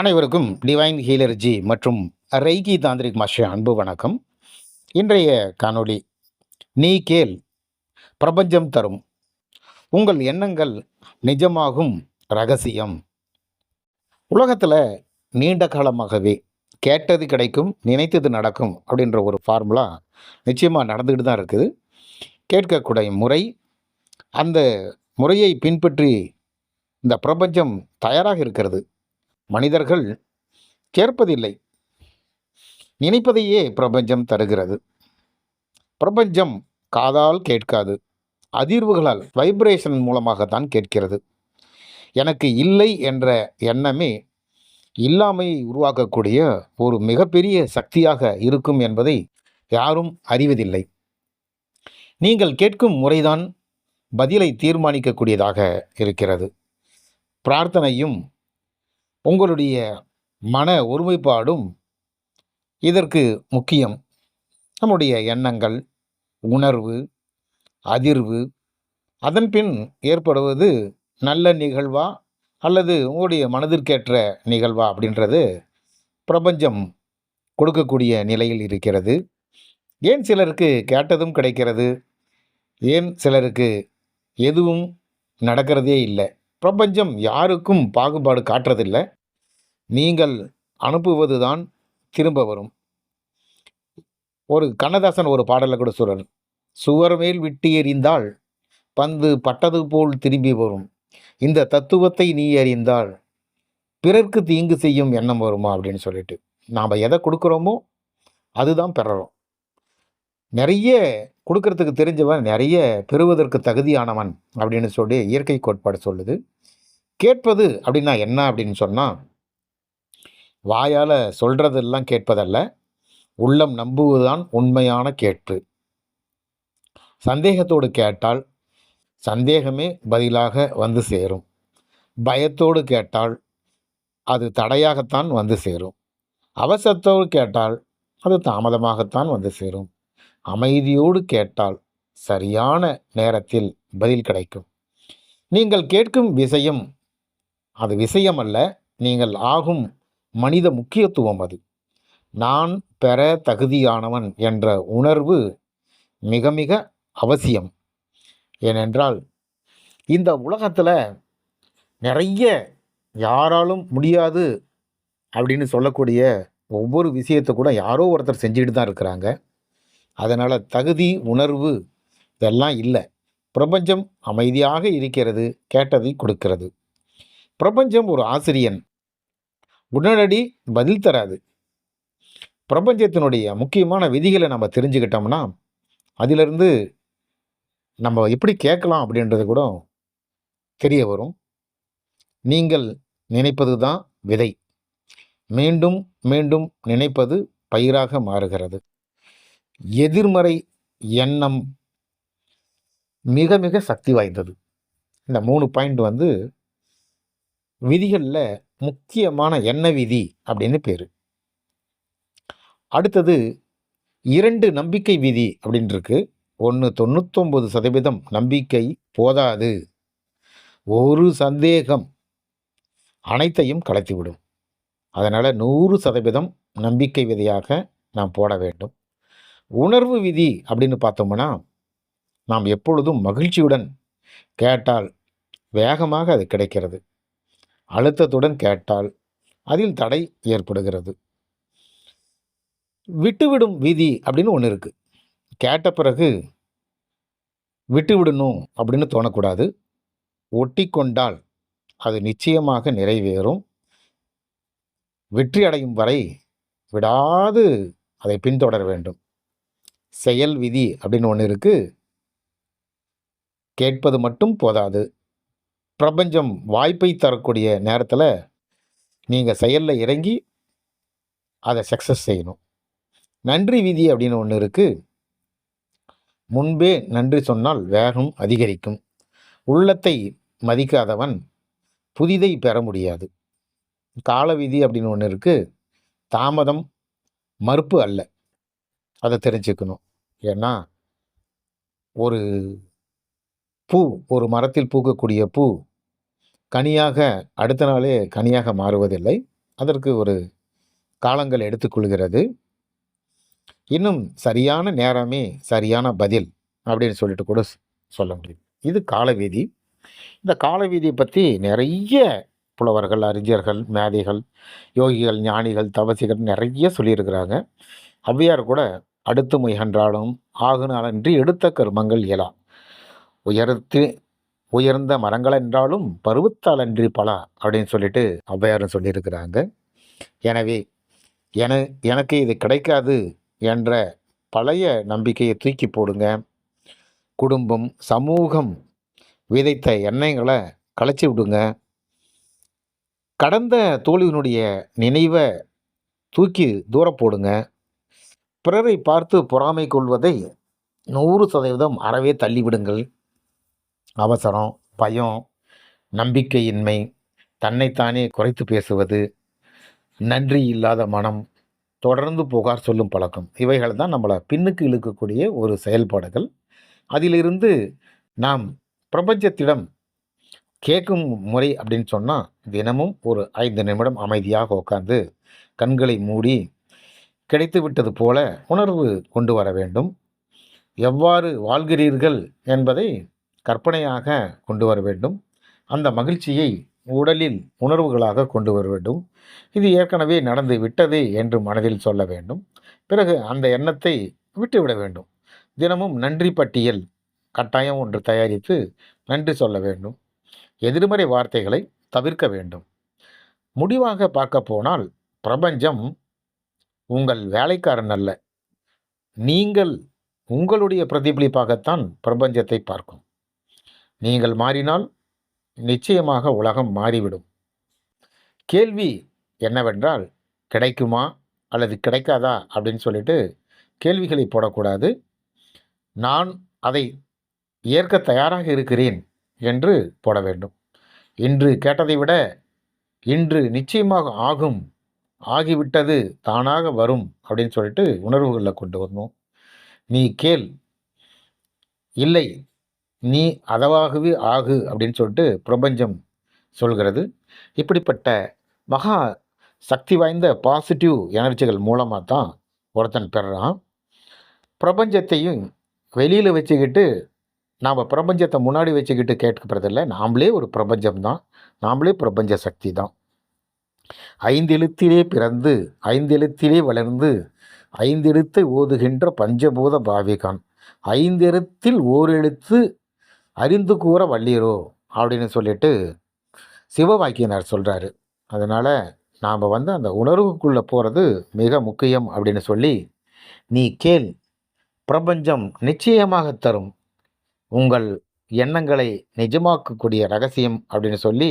அனைவருக்கும் டிவைன் ஹீலர்ஜி மற்றும் reiki tantric master அன்பு வணக்கம். இன்றைய காணொளி நீ கேள் பிரபஞ்சம் தரும் உங்கள் எண்ணங்கள் நிஜமாகும் ரகசியம். உலகத்தில் நீண்ட காலமாகவே கேட்டது கிடைக்கும் நினைத்தது நடக்கும் அப்படின்ற ஒரு ஃபார்முலா நிச்சயமாக நடந்துக்கிட்டு தான் இருக்குது. கேட்கக்கூடிய முறை அந்த முறையை பின்பற்றி இந்த பிரபஞ்சம் தயாராக இருக்கிறது. மனிதர்கள் கேட்பதில்லை. நினைப்பதையே பிரபஞ்சம் தருகிறது. பிரபஞ்சம் காதால் கேட்காது. அதிர்வுகளால் வைப்ரேஷன் மூலமாகத்தான் கேட்கிறது. எனக்கு இல்லை என்ற எண்ணமே இல்லாமையை உருவாக்கக்கூடிய ஒரு மிகப்பெரிய சக்தியாக இருக்கும் என்பதை யாரும் அறிவதில்லை. நீங்கள் கேட்கும் முறைதான் பதிலை தீர்மானிக்கக்கூடியதாக இருக்கிறது. பிரார்த்தனையும் உங்களுடைய மன ஒருமைப்பாடும் இதற்கு முக்கியம். நம்முடைய எண்ணங்கள் உணர்வு அதிர்வு அதன்பின் ஏற்படுவது நல்ல நிகழ்வா அல்லது உங்களுடைய மனதிற்கேற்ற நிகழ்வா அப்படின்றது பிரபஞ்சம் கொடுக்கக்கூடிய நிலையில் இருக்கிறது. ஏன் சிலருக்கு கேட்டதும் கிடைக்கிறது? ஏன் சிலருக்கு எதுவும் நடக்கிறதே இல்லை? பிரபஞ்சம் யாருக்கும் பாகுபாடு காட்டுறதில்லை. நீங்கள் அனுப்புவது தான் திரும்ப வரும். ஒரு கண்ணதாசன் ஒரு பாடலில் கூட சொல்றார். சுவர் மேல் விட்டு எறிந்தால் பந்து பட்டது போல் திரும்பி வரும். இந்த தத்துவத்தை நீ அறிந்தால் பிறர்க்கு தீங்கு செய்யும் எண்ணம் வருமா? அப்படின்னு சொல்லிட்டு. நாம் எதை கொடுக்குறோமோ அதுதான் பெறறோம் நிறைய கொடுக்கறதுக்கு தெரிஞ்சவன் நிறைய பெறுவதற்கு தகுதியானவன் அப்படின்னு சொல்லி இயற்கை கோட்பாடு சொல்லுது. கேட்பது அப்படின்னா என்ன அப்படின்னு சொன்னால் வாயால் சொல்கிறதெல்லாம் கேட்பதல்ல உள்ளம் நம்புவதுதான் உண்மையான கேட்பு சந்தேகத்தோடு கேட்டால் சந்தேகமே பதிலாக வந்து சேரும். பயத்தோடு கேட்டால் அது தடையாகத்தான் வந்து சேரும். அவசரத்தோடு கேட்டால் அது தாமதமாகத்தான் வந்து சேரும். அமைதியோடு கேட்டால் சரியான நேரத்தில் பதில் கிடைக்கும். நீங்கள் கேட்கும் விஷயம் அது விஷயம் அல்ல நீங்கள் ஆகும் மனித முக்கியத்துவம் அது. நான் பெற தகுதியானவன் என்ற உணர்வு மிக மிக அவசியம். ஏனென்றால் இந்த உலகத்தில் நிறைய யாராலும் முடியாது அப்படின்னு சொல்லக்கூடிய ஒவ்வொரு விஷயத்தை கூட யாரோ ஒருத்தர் செஞ்சுக்கிட்டு தான் இருக்கிறாங்க. அதனால் தகுதி உணர்வு இதெல்லாம் இல்லை. பிரபஞ்சம் அமைதியாக இருக்கிறது கேட்டதை கொடுக்கிறது. பிரபஞ்சம் ஒரு ஆசிரியன். உடனடி பதில் தராது. பிரபஞ்சத்தினுடைய முக்கியமான விதிகளை நம்ம தெரிஞ்சுக்கிட்டோம்னா அதிலிருந்து நம்ம எப்படி கேட்கலாம் அப்படின்றது கூட தெரிய வரும். நீங்கள் நினைப்பது தான் விதை. மீண்டும் மீண்டும் நினைப்பது பயிராக மாறுகிறது. எதிர்மறை எண்ணம் மிக மிக சக்தி வாய்ந்தது. இந்த மூணு பாயிண்ட் வந்து விதிகளில் முக்கியமான எண்ண விதி அப்படின்னு பேர். அடுத்தது இரண்டு நம்பிக்கை விதி அப்படின்னு இருக்கு ஒன்று தொண்ணூத்தொம்பது சதவீதம் நம்பிக்கை போதாது. ஒரு சந்தேகம் அனைத்தையும் கலைத்துவிடும். அதனால் நூறு சதவீதம் நம்பிக்கை விதியாக நாம் போட வேண்டும். உணர்வு விதி அப்படின்னு பார்த்தோம்னா நாம் எப்பொழுதும் மகிழ்ச்சியுடன் கேட்டால் வேகமாக அது கிடைக்கிறது. அழுத்தத்துடன் கேட்டால் அதில் தடை ஏற்படுகிறது. விட்டுவிடும் விதி அப்படின்னு ஒன்று இருக்குது கேட்ட பிறகு விட்டு விடணும் அப்படின்னு தோணக்கூடாது. ஒட்டி கொண்டால் அது நிச்சயமாக நிறைவேறும். வெற்றி அடையும் வரை விடாது அதை பின்தொடர வேண்டும். செயல் விதி அப்படின்னு ஒன்று இருக்குது கேட்பது மட்டும் போதாது. பிரபஞ்சம் வாய்ப்பை தரக்கூடிய நேரத்தில் நீங்கள் செயலில் இறங்கி அதை சக்ஸஸ் செய்யணும். நன்றி விதி அப்படின்னு ஒன்று இருக்குது முன்பே நன்றி சொன்னால் வேகம் அதிகரிக்கும். உள்ளத்தை மதிக்காதவன் புதிதை பெற முடியாது. கால விதி அப்படின்னு ஒன்று இருக்குது தாமதம் மறுப்பு அல்ல. அதை தெரிஞ்சுக்கணும். ஏன்னா ஒரு பூ ஒரு மரத்தில் பூக்கக்கூடிய பூ கனியாக அடுத்த நாளே கனியாக மாறுவதில்லை. அதற்கு ஒரு காலங்கள் எடுத்துக்கொள்கிறது இன்னும் சரியான நேரமே சரியான பதில் அப்படின்னு சொல்லிட்டு கூட சொல்ல முடியும். இது காலவீதி. இந்த காலவீதியை பற்றி நிறைய புலவர்கள் அறிஞர்கள் மேதைகள் யோகிகள் ஞானிகள் தவசிகள் நிறைய சொல்லியிருக்கிறாங்க. ஔவையார் கூட அடுத்து முயன்றாலும் ஆகுனாலன்றி எடுத்த கர்மங்கள் இயலா. உயர்த்து உயர்ந்த மரங்கள் என்றாலும் பருவத்தாலன்றி பலா அப்படின்னு சொல்லிட்டு ஔவையாரும் சொல்லியிருக்கிறாங்க. எனவே என எனக்கு இது கிடைக்காது என்ற பழைய நம்பிக்கையை தூக்கி போடுங்க. குடும்பம் சமூகம் விதைத்த எண்ணங்களை களைச்சி விடுங்க. கடந்த தோல்வியினுடைய நினைவை தூக்கி தூர போடுங்க பிறரை பார்த்து பொறாமை கொள்வதை நூறு சதவீதம் அறவே தள்ளிவிடுங்கள். அவசரம் பயம் நம்பிக்கையின்மை தன்னைத்தானே குறைத்து பேசுவது நன்றி இல்லாத மனம் தொடர்ந்து புகார் சொல்லும் பழக்கம் இவைகள் தான் நம்மளை பின்னுக்கு இழுக்கக்கூடிய ஒரு செயல்பாடுகள். அதிலிருந்து நாம் பிரபஞ்சத்திடம் கேட்கும் முறை அப்படின்னு சொன்னால் தினமும் ஒரு ஐந்து நிமிடம் அமைதியாக உட்காந்து கண்களை மூடி கிடைத்துவிட்டது போல உணர்வு கொண்டு வர வேண்டும். எவ்வாறு வாழ்கிறீர்கள் என்பதை கற்பனையாக கொண்டு வர வேண்டும். அந்த மகிழ்ச்சியை உடலில் உணர்வுகளாக கொண்டு வர வேண்டும். இது ஏற்கனவே நடந்து விட்டது என்று மனதில் சொல்ல வேண்டும். பிறகு அந்த எண்ணத்தை விட்டுவிட வேண்டும். தினமும் நன்றி பட்டியல் கட்டாயம் ஒன்று தயாரித்து நன்றி சொல்ல வேண்டும். எதிர்மறை வார்த்தைகளை தவிர்க்க வேண்டும். முடிவாக பார்க்க போனால் பிரபஞ்சம் உங்கள் வேலைக்காரன் அல்ல. நீங்கள் உங்களுடைய பிரதிபலிப்பாகத்தான் பிரபஞ்சத்தை பார்க்கும். நீங்கள் மாறினால் நிச்சயமாக உலகம் மாறிவிடும். கேள்வி என்னவென்றால் கிடைக்குமா அல்லது கிடைக்காதா அப்படின்னு சொல்லிட்டு கேள்விகளை போடக்கூடாது. நான் அதை ஏற்க தயாராக இருக்கிறேன் என்று போட வேண்டும். இன்று கேட்டதை விட இன்று நிச்சயமாக ஆகும் ஆகிவிட்டது தானாக வரும் அப்படின்னு சொல்லிட்டு உணர்வுகளில் கொண்டு வரணும் நீ கேள். இல்லை நீ அதவாகவே ஆகு அப்படின்னு சொல்லிட்டு பிரபஞ்சம் சொல்கிறது. இப்படிப்பட்ட மகா சக்தி வாய்ந்த பாசிட்டிவ் எனர்ஜிகள் மூலமாக தான் ஒருத்தன் பெறான். பிரபஞ்சத்தையும் வெளியில் வச்சுக்கிட்டு நாம் பிரபஞ்சத்தை முன்னாடி வச்சுக்கிட்டு கேட்கப்படுறதில்ல நாமளே ஒரு பிரபஞ்சம் தான் நாமளே பிரபஞ்ச சக்தி தான். ஐந்தெழுத்திலே பிறந்து ஐந்தெழுத்திலே வளர்ந்து ஐந்தெழுத்தை ஓதுகின்ற பஞ்சபூத பாவிகான். ஐந்தெழுத்தில் ஓரெழுத்து அறிந்து கூற வள்ளீரோ அப்படின்னு சொல்லிட்டு சிவவாக்கியனார் சொல்கிறாரு அதனால் நாம் வந்து அந்த உணர்வுக்குள்ளே போகிறது மிக முக்கியம் அப்படின்னு சொல்லி நீ கேள். பிரபஞ்சம் நிச்சயமாக தரும் உங்கள் எண்ணங்களை நிஜமாக்கக்கூடிய ரகசியம் அப்படின்னு சொல்லி